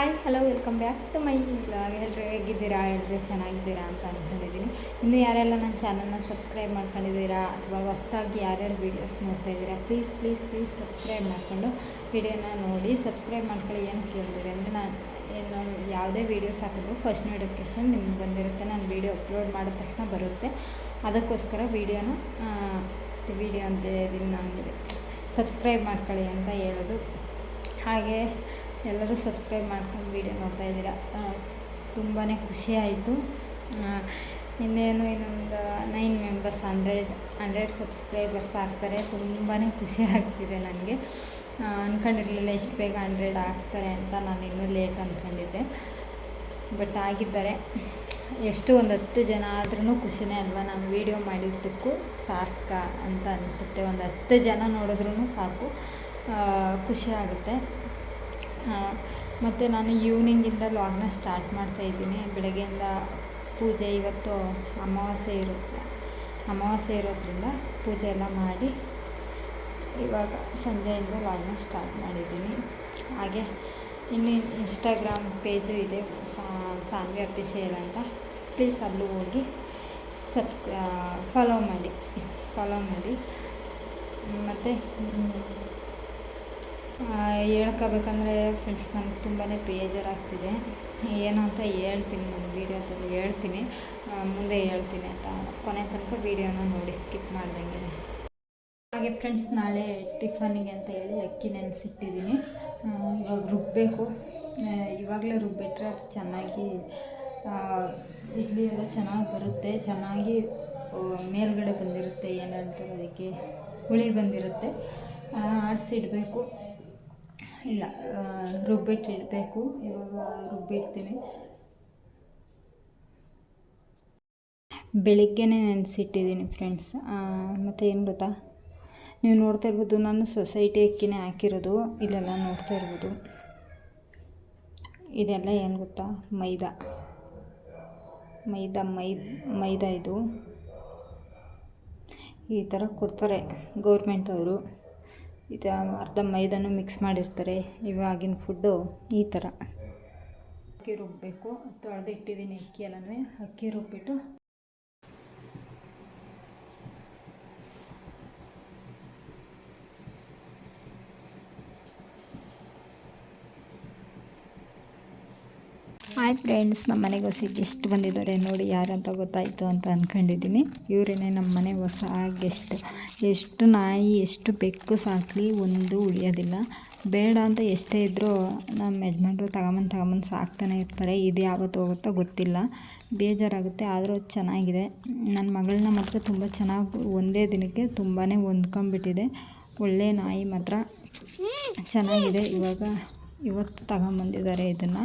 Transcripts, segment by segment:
Hi hello welcome back to my blog ಎಲ್ಲರೂ ಹೇಗಿದ್ದೀರಾ? ಎಲ್ಲರೂ ಚೆನ್ನಾಗಿದ್ದೀರಾ ಅಂತ ಅಂದ್ಕೊಂಡಿದ್ದೀನಿ ಇನ್ನು ಯಾರೆಲ್ಲ ನನ್ನ ಚಾನಲ್ನ ಸಬ್ಸ್ಕ್ರೈಬ್ ಮಾಡ್ಕೊಂಡಿದ್ದೀರಾ ಅಥವಾ ಹೊಸ್ದಾಗಿ ಯಾರ್ಯಾರು ವೀಡಿಯೋಸ್ ನೋಡ್ತಾ ಇದ್ದೀರಾ ಪ್ಲೀಸ್ ಪ್ಲೀಸ್ ಪ್ಲೀಸ್ ಸಬ್ಸ್ಕ್ರೈಬ್ ಮಾಡಿಕೊಂಡು ವಿಡಿಯೋನ ನೋಡಿ ಸಬ್ಸ್ಕ್ರೈಬ್ ಮಾಡ್ಕೊಳ್ಳಿ ಏನು ಕೇಳಿದ್ರೆ ಅಂದರೆ ನಾನು ಏನು ಯಾವುದೇ ವೀಡಿಯೋಸ್ ಹಾಕಿದ್ರು ಫಸ್ಟ್ ನೋಟಿಫಿಕೇಷನ್ ನಿಮ್ಗೆ ಬಂದಿರುತ್ತೆ. ನಾನು ವೀಡಿಯೋ ಅಪ್ಲೋಡ್ ಮಾಡಿದ ತಕ್ಷಣ ಬರುತ್ತೆ. ಅದಕ್ಕೋಸ್ಕರ ವೀಡಿಯೋನ ವೀಡಿಯೋ ಅಂತ ಹೇಳಿ ನಾನು ಸಬ್ಸ್ಕ್ರೈಬ್ ಮಾಡ್ಕೊಳ್ಳಿ ಅಂತ ಹೇಳೋದು. ಹಾಗೆ ಎಲ್ಲರೂ ಸಬ್ಸ್ಕ್ರೈಬ್ ಮಾಡ್ಕೊಂಡು ವೀಡಿಯೋ ನೋಡ್ತಾ ಇದ್ದೀರಾ? ತುಂಬಾ ಖುಷಿ ಆಯಿತು. ಇನ್ನೇನು, ಇನ್ನೊಂದು nine members hundred hundred subscribers ಆಗ್ತಾರೆ. ತುಂಬಾ ಖುಷಿ ಆಗ್ತಿದೆ ನನಗೆ. ಅಂದ್ಕೊಂಡಿರಲಿಲ್ಲ ಎಷ್ಟು ಬೇಗ ಹಂಡ್ರೆಡ್ ಆಗ್ತಾರೆ ಅಂತ ನಾನು ಇನ್ನೂ ಲೇಟ್ ಅಂದ್ಕೊಂಡಿದ್ದೆ ಬಟ್ ಆಗಿದ್ದಾರೆ, ಎಷ್ಟು ಒಂದು ಹತ್ತು ಜನ ಆದ್ರೂ ಖುಷಿನೇ ಅಲ್ವಾ? ನಾನು ವೀಡಿಯೋ ಮಾಡಿದ್ದಕ್ಕೂ ಸಾರ್ಥಕ ಅಂತ ಅನಿಸುತ್ತೆ. ಒಂದು ಹತ್ತು ಜನ ನೋಡಿದ್ರೂ ಸಾಕು. ಖುಷಿ ಆಗುತ್ತೆ. ಮತ್ತು ನಾನು ಈವ್ನಿಂಗಿಂದ ಲಾಗ್ನ ಸ್ಟಾರ್ಟ್ ಮಾಡ್ತಾ ಇದ್ದೀನಿ. ಬೆಳಗ್ಗೆಯಿಂದ ಪೂಜೆ ಇವತ್ತು ಅಮಾವಾಸ್ಯೆ ಇರುತ್ತೆ. ಅಮಾವಾಸ್ಯೆ ಇರೋದ್ರಿಂದ ಪೂಜೆ ಎಲ್ಲ ಮಾಡಿ ಇವಾಗ ಸಂಜೆಯಿಂದ ಲಾಗ್ನ ಸ್ಟಾರ್ಟ್ ಮಾಡಿದ್ದೀನಿ. ಹಾಗೆ ಇನ್ನು ಇನ್ಸ್ಟಾಗ್ರಾಮ್ ಪೇಜು ಇದೆ ಸಾನ್ವಿ ಅಫಿಷಿಯಲ್ ಅಂತ. ಪ್ಲೀಸ್ ಅಲ್ಲೂ ಹೋಗಿ ಸಬ್ಸ್ ಫಾಲೋ ಮಾಡಿ. ಫಾಲೋ ಮಾಡಿ. ಮತ್ತು ಹೇಳ್ಕೋಬೇಕಂದ್ರೆ ಫ್ರೆಂಡ್ಸ್ ನನಗೆ ತುಂಬಾ ಬೇಜಾರಾಗ್ತಿದೆ. ಏನು ಅಂತ ಹೇಳ್ತೀನಿ ನಾನು ವೀಡಿಯೋದಲ್ಲಿ ಹೇಳ್ತೀನಿ. ಮುಂದೆ ಹೇಳ್ತೀನಿ ಅಂತ. ಕೊನೆ ತನಕ ವೀಡಿಯೋನ ನೋಡಿ ಸ್ಕಿಪ್ ಮಾಡ್ದಂಗೆ ಹಾಗೆ ಫ್ರೆಂಡ್ಸ್ ನಾಳೆ ಟಿಫನಿಗೆ ಅಂತ ಹೇಳಿ ಅಕ್ಕಿ ನೆನೆಸಿಟ್ಟಿದ್ದೀನಿ ಇವಾಗ ರುಬ್ಬಬೇಕು ಇವಾಗಲೇ ರುಬ್ಬಿಟ್ರೆ ಅದು ಚೆನ್ನಾಗಿ ಇಡ್ಲಿ ಎಲ್ಲ ಚೆನ್ನಾಗಿ ಬರುತ್ತೆ. ಚೆನ್ನಾಗಿ ಮೇಲ್ಗಡೆ ಬಂದಿರುತ್ತೆ ಏನು ಹೇಳ್ತಾರೆ ಅದಕ್ಕೆ, ಹುಳಿ ಬಂದಿರುತ್ತೆ. ಆಡಿಸಿಡ್ಬೇಕು. ಇಲ್ಲ ರುಬ್ಬಿಟ್ಟಿಡಬೇಕು ಇವಾಗ ರುಬ್ಬಿಡ್ತೀನಿ ಬೆಳಿಗ್ಗೆನೇ ನೆನೆಸಿಟ್ಟಿದ್ದೀನಿ ಫ್ರೆಂಡ್ಸ್ ಮತ್ತು ಏನು ಗೊತ್ತಾ? ನೀವು ನೋಡ್ತಾ ಇರ್ಬೋದು, ನಾನು ಸೊಸೈಟಿ ಅಕ್ಕಿನೇ ಹಾಕಿರೋದು. ಇಲ್ಲೆಲ್ಲ ನೋಡ್ತಾ ಇರ್ಬೋದು. ಇದೆಲ್ಲ ಏನು ಗೊತ್ತಾ? ಮೈದಾ. ಮೈದಾ, ಮೈ, ಮೈದಾ ಇದು. ಈ ಥರ ಕೊಡ್ತಾರೆ ಗೌರ್ಮೆಂಟವರು ಇದು ಅರ್ಧ ಮೈದಾನು ಮಿಕ್ಸ್ ಮಾಡಿರ್ತಾರೆ, ಇವಾಗಿನ ಫುಡ್ಡು ಈ ಥರ ಅಕ್ಕಿ ರುಬ್ಬಬೇಕು ತೊಳೆದಿಟ್ಟಿದ್ದೀನಿ ಅಕ್ಕಿ ಎಲ್ಲನೂ ಅಕ್ಕಿ ರುಬ್ಬಿಟ್ಟು ಹಾಯ್ ಫ್ರೆಂಡ್ಸ್ ನಮ್ಮ ಮನೆಗೆ ಹೊಸ ಗೆಸ್ಟ್ ಬಂದಿದ್ದಾರೆ. ನೋಡಿ ಯಾರಂತ ಗೊತ್ತಾಯಿತು ಅಂತ ಅಂದ್ಕೊಂಡಿದ್ದೀನಿ ಇವರೇನೆ ನಮ್ಮ ಮನೆ ಹೊಸ ಗೆಸ್ಟ್ ಎಷ್ಟು ನಾಯಿ, ಎಷ್ಟು ಬೆಕ್ಕು ಸಾಕಲಿ ಒಂದು ಉಳಿಯೋದಿಲ್ಲ. ಬೇಡ ಅಂತ ಎಷ್ಟೇ ಇದ್ದರೂ ನಮ್ಮ ಯಜಮಾನ್ರು ತಗೊಂಬಂದು ತಗೊಂಬಂದು ಸಾಕ್ತಾನೆ ಇರ್ತಾರೆ. ಇದು ಯಾವತ್ತು ಹೋಗುತ್ತೋ ಗೊತ್ತಿಲ್ಲ. ಬೇಜಾರಾಗುತ್ತೆ, ಆದರೂ ಚೆನ್ನಾಗಿದೆ. ನನ್ನ ಮಗಳನ್ನ ಮಾತ್ರ ತುಂಬ ಚೆನ್ನಾಗಿ ಒಂದೇ ದಿನಕ್ಕೆ ತುಂಬಾ ಹೊಂದ್ಕೊಂಬಿಟ್ಟಿದೆ ಒಳ್ಳೆ ನಾಯಿ ಮಾತ್ರ ಚೆನ್ನಾಗಿದೆ. ಇವಾಗ ಇವತ್ತು ತಗೊಂಬಂದಿದ್ದಾರೆ ಇದನ್ನು.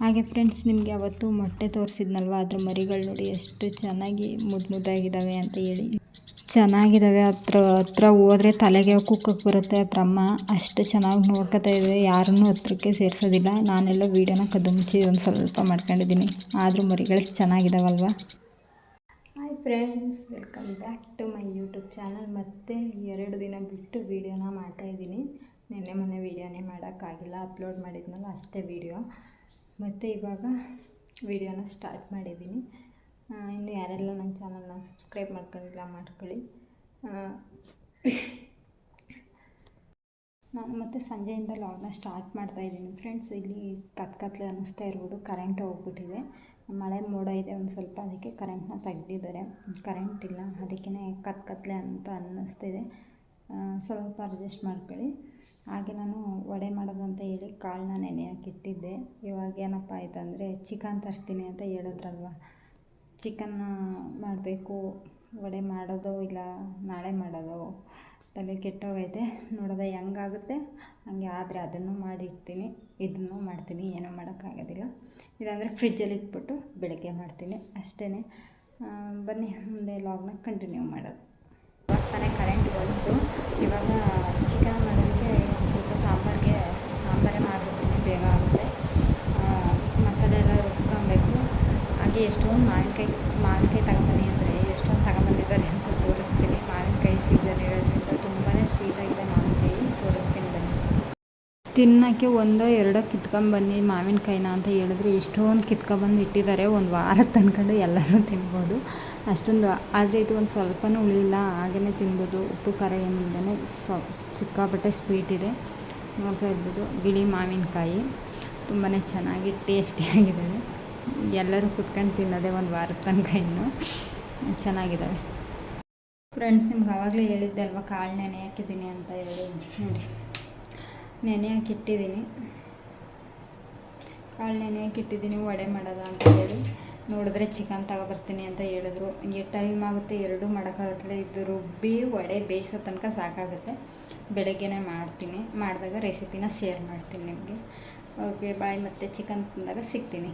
ಹಾಗೆ ಫ್ರೆಂಡ್ಸ್ ನಿಮಗೆ ಅವತ್ತು ಮೊಟ್ಟೆ ತೋರಿಸಿದ್ನಲ್ವ? ಅದ್ರ ಮರಿಗಳು ನೋಡಿ ಎಷ್ಟು ಚೆನ್ನಾಗಿ ಮುದ್ದು ಮುದ್ದಾಗಿದ್ದಾವೆ ಅಂತ ಹೇಳಿ. ಚೆನ್ನಾಗಿದ್ದಾವೆ ಹತ್ರ ಹತ್ರ ಹೋದರೆ ತಲೆಗೆ ಕುಕ್ಕಕ್ಕೆ ಬರುತ್ತೆ. ಹತ್ರ ಅಮ್ಮ ಅಷ್ಟು ಚೆನ್ನಾಗಿ ನೋಡ್ಕೊತಾ ಇದೆ ಯಾರನ್ನೂ ಹತ್ರಕ್ಕೆ ಸೇರಿಸೋದಿಲ್ಲ. ನಾನೆಲ್ಲ ವೀಡಿಯೋನ ಕದ್ದು ಮುಚ್ಚಿ ಒಂದು ಸ್ವಲ್ಪ ಮಾಡ್ಕೊಂಡಿದ್ದೀನಿ. ಆದರೂ ಮರಿಗಳು ಚೆನ್ನಾಗಿದ್ದಾವಲ್ವ hi friends welcome back to my YouTube channel ಮತ್ತೆ ಎರಡು ದಿನ ಬಿಟ್ಟು ವೀಡಿಯೋನ ಮಾಡ್ತಾಯಿದ್ದೀನಿ ನಿನ್ನೆ ಮೊನ್ನೆ ವೀಡಿಯೋನೇ ಮಾಡೋಕ್ಕಾಗಿಲ್ಲ. ಅಪ್ಲೋಡ್ ಮಾಡಿದ್ನಲ್ಲ ಅಷ್ಟೇ ವೀಡಿಯೋ. ಮತ್ತು ಇವಾಗ ವಿಡಿಯೋನ ಸ್ಟಾರ್ಟ್ ಮಾಡಿದ್ದೀನಿ. ಇನ್ನು ಯಾರೆಲ್ಲ ನನ್ನ ಚಾನಲ್ನ ಸಬ್ಸ್ಕ್ರೈಬ್ ಮಾಡ್ಕೊಂಡಿಲ್ಲ ಮಾಡ್ಕೊಳ್ಳಿ. ನಾನು ಮತ್ತು ಸಂಜೆಯಿಂದ ಲಾಗ್ನ ಸ್ಟಾರ್ಟ್ ಮಾಡ್ತಾ ಇದ್ದೀನಿ. ಫ್ರೆಂಡ್ಸ್ ಇಲ್ಲಿ ಕತ್ಕತ್ಲೆ ಅನ್ನಿಸ್ತಾ ಇರ್ಬೋದು. ಕರೆಂಟ್ ಹೋಗ್ಬಿಟ್ಟಿದೆ. ಮಳೆ ಮೋಡ ಇದೆ ಒಂದು ಸ್ವಲ್ಪ, ಅದಕ್ಕೆ ಕರೆಂಟ್ನ ತೆಗೆದಿದ್ದಾರೆ. ಕರೆಂಟ್ ಇಲ್ಲ ಅದಕ್ಕೇ ಕತ್ಕತ್ಲೆ ಅಂತ ಅನ್ನಿಸ್ತಿದೆ. ಸ್ವಲ್ಪ ಅಡ್ಜಸ್ಟ್ ಮಾಡ್ಕೊಳ್ಳಿ. ಹಾಗೆ ನಾನು ವಡೆ ಮಾಡೋದು ಅಂತ ಹೇಳಿ ಕಾಳನ್ನ ನೆನೆ ಹಾಕಿಟ್ಟಿದ್ದೆ. ಇವಾಗ ಏನಪ್ಪ ಆಯ್ತಂದರೆ ಚಿಕನ್ ತರ್ತೀನಿ ಅಂತ ಹೇಳಿದ್ರಲ್ವ. ಚಿಕನ್ ಮಾಡಬೇಕು, ವಡೆ ಮಾಡೋದೋ ಇಲ್ಲ ನಾಳೆ ಮಾಡೋದೋ? ತಲೆ ಕೆಟ್ಟೋಗೈತೆ. ನೋಡೋದ ಹೆಂಗಾಗುತ್ತೆ? ಹಂಗೆ ಆದರೆ ಅದನ್ನು ಮಾಡಿ ಇಡ್ತೀನಿ ಇದನ್ನು ಮಾಡ್ತೀನಿ. ಏನೂ ಮಾಡೋಕ್ಕಾಗೋದಿಲ್ಲ. ಇಲ್ಲಾಂದರೆ ಫ್ರಿಜ್ಜಲ್ಲಿ ಇಟ್ಬಿಟ್ಟು ಬೆಳಗ್ಗೆ ಮಾಡ್ತೀನಿ. ಅಷ್ಟೇ ಬನ್ನಿ, ಮುಂದೆ ಲಾಗ್ನ ಕಂಟಿನ್ಯೂ ಮಾಡೋದು. ಇವಾಗ ತಾನೇ ಕರೆಂಟ್ ಬಂತು. ಇವಾಗ ಚಿಕನ್ ಮಾಡೋದಕ್ಕೆ ಸ್ವಲ್ಪ ಸಾಂಬಾರಿಗೆ, ಸಾಂಬಾರೇ ಮಾಡಿಬಿಡ್ತೀನಿ ಬೇಗ ಆಗುತ್ತೆ. ಮಸಾಲೆ ಎಲ್ಲ ರುಬ್ಕೊಬೇಕು. ಹಾಗೆ ಎಷ್ಟೊಂದು ಮಾವಿನಕಾಯಿ ಮಾವಿನಕಾಯಿ ತಗೊಂಬನ್ನಿ ಅಂದರೆ ಎಷ್ಟೊಂದು ತಗೊಂಬಂದಿದ್ದಾರೆ ಅಂತ ತೋರಿಸ್ತೀನಿ ಮಾವಿನಕಾಯಿ ಸೀಸನ್ ಇರೋದ್ರಿಂದ ತುಂಬಾ ಸ್ವೀಟಾಗಿದೆ ಮಾವಿನಕಾಯಿ ತೋರಿಸ್ತೀನಿ ಬನ್ನಿ ತಿನ್ನೋಕ್ಕೆ ಒಂದೋ ಎರಡೋ ಕಿತ್ಕೊಂಬನ್ನಿ ಮಾವಿನಕಾಯಿನ ಅಂತ ಹೇಳಿದ್ರೆ ಎಷ್ಟೊಂದು ಕಿತ್ಕೊಂಬಂದು ಇಟ್ಟಿದ್ದಾರೆ. ಒಂದು ವಾರ ತಂದ್ಕೊಂಡು ಎಲ್ಲರೂ ತಿನ್ಬೋದು. ಅಷ್ಟೊಂದು ಆದರೆ ಇದು ಒಂದು ಸ್ವಲ್ಪನೂ ಉಳಿಯಿಲ್ಲ ಹಾಗೆಯೇ ತಿನ್ಬೋದು. ಉಪ್ಪು, ಖಾರ ಏನಿಲ್ಲದೇ ಸೊ ಸಿಕ್ಕಾಪಟ್ಟೆ ಸ್ವೀಟ್ ಇದೆ. ನೋಡ್ತಾ ಇರ್ಬೋದು. ಬಿಳಿ ಮಾವಿನಕಾಯಿ ತುಂಬಾ ಚೆನ್ನಾಗಿ ಟೇಸ್ಟಿಯಾಗಿದ್ದಾವೆ ಎಲ್ಲರೂ ಕುತ್ಕೊಂಡು ತಿನ್ನೋದೇ ಒಂದು ವಾರ ತನಕ ಇನ್ನು ಚೆನ್ನಾಗಿದ್ದಾವೆ. ಫ್ರೆಂಡ್ಸ್ ನಿಮ್ಗೆ ಆವಾಗಲೇ ಹೇಳಿದ್ದೆ ಅಲ್ವಾ ಕಾಳು ನೆನೆ ಹಾಕಿದ್ದೀನಿ ಅಂತ ಹೇಳಿ. ನೋಡಿ ನೆನೆ ಹಾಕಿಟ್ಟಿದ್ದೀನಿ ಕಾಳು ನೆನೆ ಹಾಕಿಟ್ಟಿದ್ದೀನಿ ವಡೆ ಮಾಡೋದ ಅಂತ ಹೇಳಿ. ನೋಡಿದ್ರೆ ಚಿಕನ್ ತಗೊಬರ್ತೀನಿ ಅಂತ ಹೇಳಿದ್ರು. ಹಂಗೆ ಟೈಮ್ ಆಗುತ್ತೆ, ಎರಡೂ ಮಾಡೋಕ್ಕಾಗತ್ತಿಲ್ಲ ಇದು ರುಬ್ಬಿ ವಡೆ ಬೇಯಿಸೋ ತನಕ ಸಾಕಾಗುತ್ತೆ. ಬೆಳಗ್ಗೆನೇ ಮಾಡ್ತೀನಿ. ಮಾಡಿದಾಗ ರೆಸಿಪಿನ ಶೇರ್ ಮಾಡ್ತೀನಿ ನಿಮಗೆ. ಓಕೆ ಬಾಯ್ ಮತ್ತು ಚಿಕನ್ ತಂದಾಗ ಸಿಗ್ತೀನಿ.